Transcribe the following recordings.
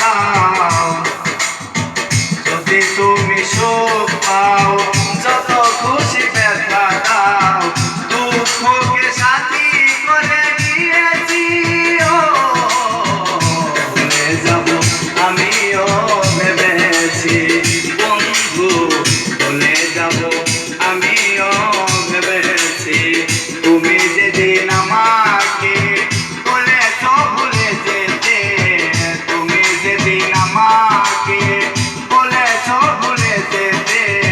দাও যদি তুমি সুখ পাও, যত খুশি ব্যথা দাও, দুঃখকে সাথী করে দিয়েছি যাব আমিও। entender.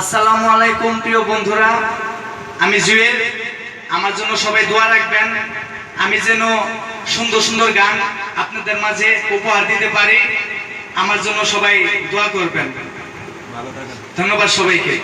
আসসালামু আলাইকুম প্রিয় বন্ধুরা। আমি জুয়েল। আমার জন্য সবাই দোয়া রাখবেন। আমি যেন সুন্দর সুন্দর গান আপনাদের মাঝে উপহার দিতে পারি। আমার জন্য সবাই দোয়া করবেন। ধন্যবাদ সবাইকে।